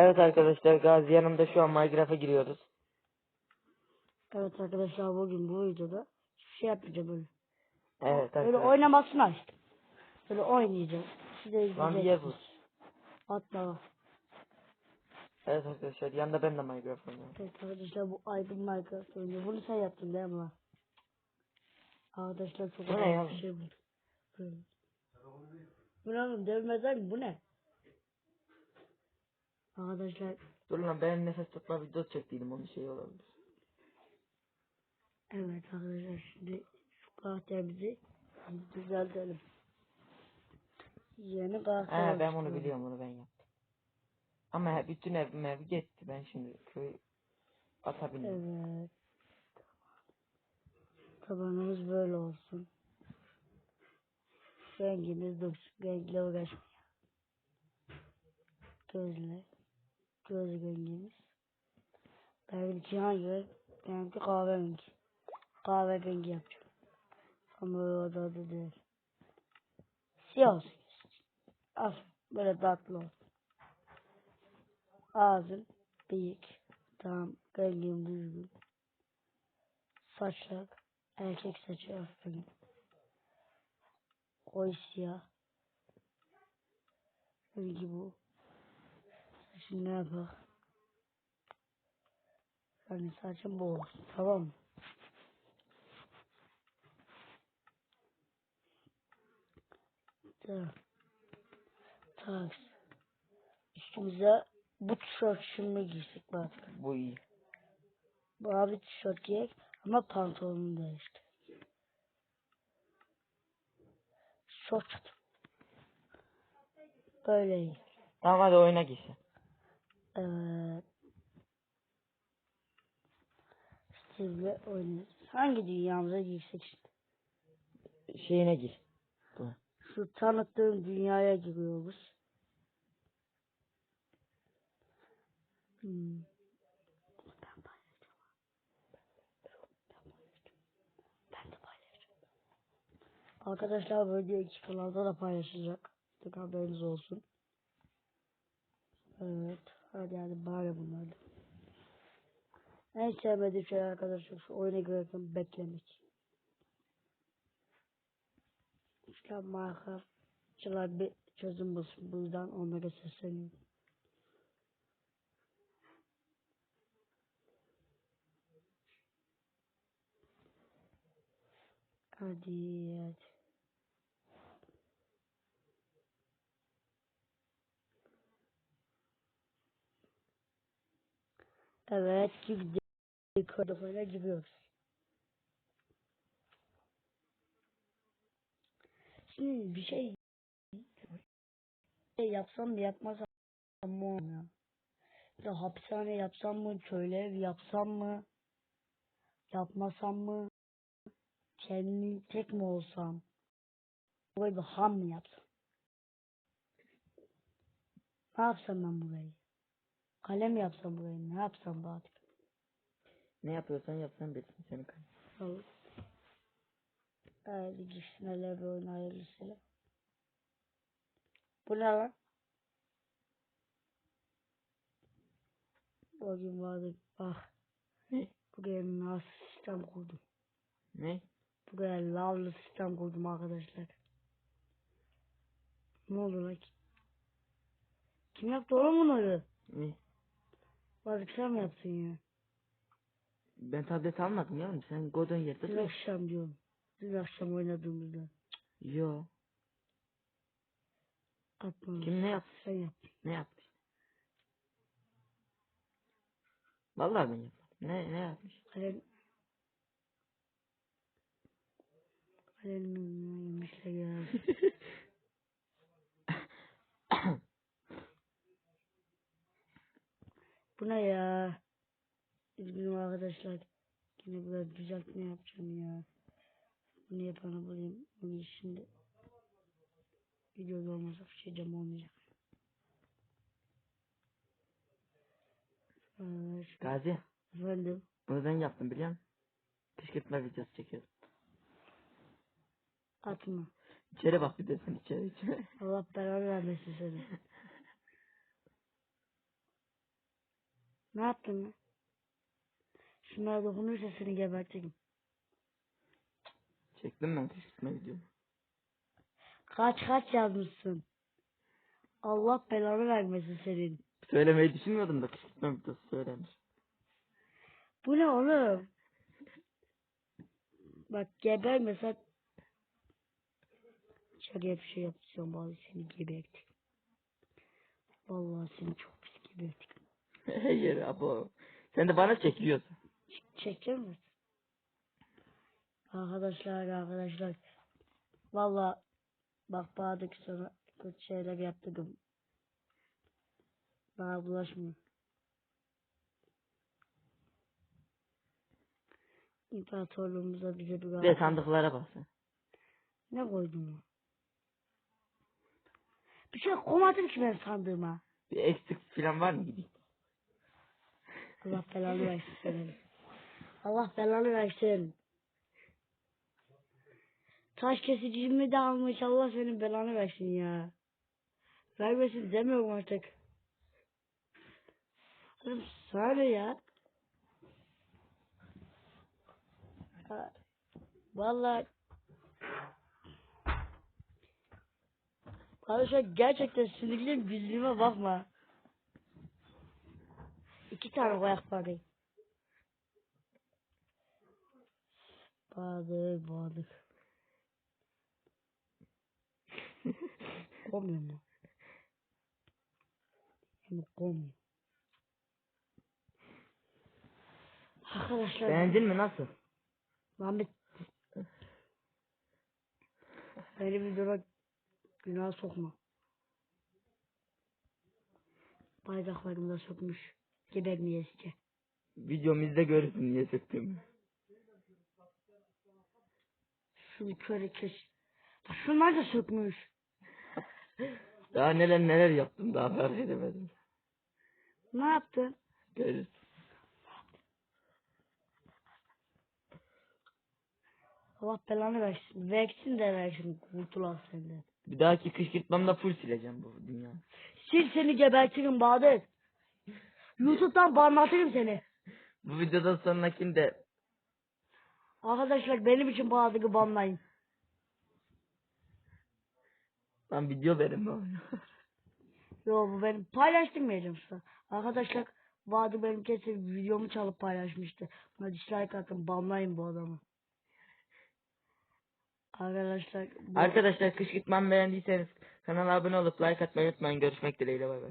Evet arkadaşlar Gazi yanımda şu an Minecraft'a giriyoruz. Evet arkadaşlar bugün bu videoda hiçbir şey yapmayacağım böyle. Evet Böyle arkadaşlar. oynamasını açtım. Böyle oynayacağım. Siz de Lan bir yer bul. Hatta Evet arkadaşlar yanında ben de Minecraft oynuyorum. evet arkadaşlar bu Aydın Minecraft oynuyor. Bunu sen yaptın değil mi lan? Arkadaşlar çok Bu ne önemli bir şey bu. Böyle. Bu ne oğlum devmezler mi? Bu ne? Arkadaşlar Dur lan ben nefes tutma videosu çektiydim onun şey olabilir. evet arkadaşlar şimdi şu karakterimizi düzeltelim. Yeni karakter He ben bunu biliyorum onu ben yaptım. Ama bütün ev mev gitti ben şimdi köy atabilirim. Evet. Tabanımız böyle olsun. Rengimiz dursun. Renkle uğraşmayalım. Gözle. Rengimiz. Benimki hangi renk? Benimki kahverengi. Kahverengi yapacağım. Ama o da değil. Siyah olsun. Al. Böyle tatlı olsun. Ağzın büyük. Tamam. Rengim düzgün. Saçlar. Erkek saçı aferin. Koyu siyah. Rengi bu. Saçım ne yapar? Yani saçım bu olsun. Tamam mı? Tamam. Üstümüze bu tişört şimdi giysek bak. Bu iyi. Mavi tişört giyek ama pantolonu değişti. Şort. Böyle iyi. Tamam hadi oyuna gitsin. Evet. Steve'le oynayacağız. Hangi dünyamıza girsek işte. Şeyine gir. Bu. Şu tanıttığım dünyaya giriyoruz. Hmm. Ben paylaşacağım. Ben de paylaşacağım. Arkadaşlar video iki kanalda da paylaşacak. Haberiniz olsun. Evet. Hadi hadi bari bunlar da. En sevmediğim şey arkadaşlar şu oyuna girerken beklemek. İşte Minecraftçılar bir çözüm bulsun. Bu yüzden onlara sesleniyorum. Hadi hadi. Evet girdik. Kodofayla giriyoruz. Şimdi bir şey şey yapsam mı yapmasam mı olmuyor. De hapishane yapsam mı, köylü ev yapsam mı, yapmasam mı, kendim tek mi olsam, burayı bir ham mı yapsam? Ne yapsam ben burayı? Kalem yapsam burayı, ne yapsam bu artık? Ne yapıyorsan yapsan bilsin seni kan. Olur. Hadi gitsin hele bir oyun hayırlısıyla. Bu ne lan? Bugün vardı bak. Ne? Buraya nasıl sistem kurdum. Ne? Buraya lavlı sistem kurdum arkadaşlar. Ne oldu lan? Kim yaptı oğlum bunları? Ne? Bazı sen mi yaptın ya? Ben tablet almadım ya. Sen Godon yerde Dün dur. akşam diyorum. Dün akşam oynadığımızda. Yo. Atmamış. Kim ne yaptı? Sen yaptın. Ne yaptı? Vallahi ben yapmadım. Ne ne yapmış? Kalem... Kalemimi yemişler ya. Bu ne ya? Üzgünüm arkadaşlar. Yine biraz düzeltme yapacağım ya. Bunu yapanı bulayım. Bunu şimdi videoda olmasa şeycem olmayacak. Şu- Gazi. Efendim. Bunu ben yaptım biliyor musun? Kışkırtma videosu çekiyordum. Atma. İçeri bak bir de sen içeri içeri. Allah belanı vermesin seni. Ne yaptın lan? Şunlara dokunursa seni gebertirim. Çektim ben kışkırtma videomu. Kaç kaç yazmışsın. Allah belanı vermesin senin. Söylemeyi düşünmüyordum da kışkırtma videosu söylenir. Bu ne oğlum? Bak gebermesen şöyle bir şey yapacağım bazı seni gebertim. Vallahi seni çok pis gebertim. Hayır abo. Sen de bana çekiliyorsun. Çekiyor musun? Arkadaşlar arkadaşlar. Vallahi bak bağırdık sonra kötü şeyler yaptım. Bana bulaşmıyor. İmparatorluğumuza bize bir de sandıklara bak sen. Ne koydun ya? Bir şey koymadım ki ben sandığıma. Bir eksik falan var mı? Allah belanı versin. Allah belanı versin. Taş kesicimi de almış. Allah senin belanı versin ya. Vermesin demiyorum artık. Oğlum sana ya. Vallahi Arkadaşlar gerçekten sinirliyim yüzüme bakma. İki tane koyak bari. Balık balık. Komuyor mu? Hem komuyor. Arkadaşlar Beğendin mi nasıl? Muhammed beni videoda günah sokma. Bardaklarımı da sokmuş. Gebermeyesice. Videomuzda görürsün niye söktüğümü. Şunu köre kes. Bak Şunlar da sökmüş. Daha neler neler yaptım daha fark edemedim. Ne yaptın? Görürsün. Allah belanı versin. Versin de versin. Kurtulan senden. Bir dahaki kışkırtmamda full sileceğim bu dünya. Sil seni gebertirim Bahadır. Youtube'dan banlatırım seni. Bu videodan sonrakinde Arkadaşlar benim için Bahadır'ı banlayın. ben video verin bana. Yo bu benim paylaştırmayacağım size. Arkadaşlar Bahadır benim kesin videomu çalıp paylaşmıştı. Buna dislike atın banlayın bu adamı. Arkadaşlar bu- Arkadaşlar kışkırtmamı beğendiyseniz kanala abone olup like atmayı unutmayın. Görüşmek dileğiyle bay bay.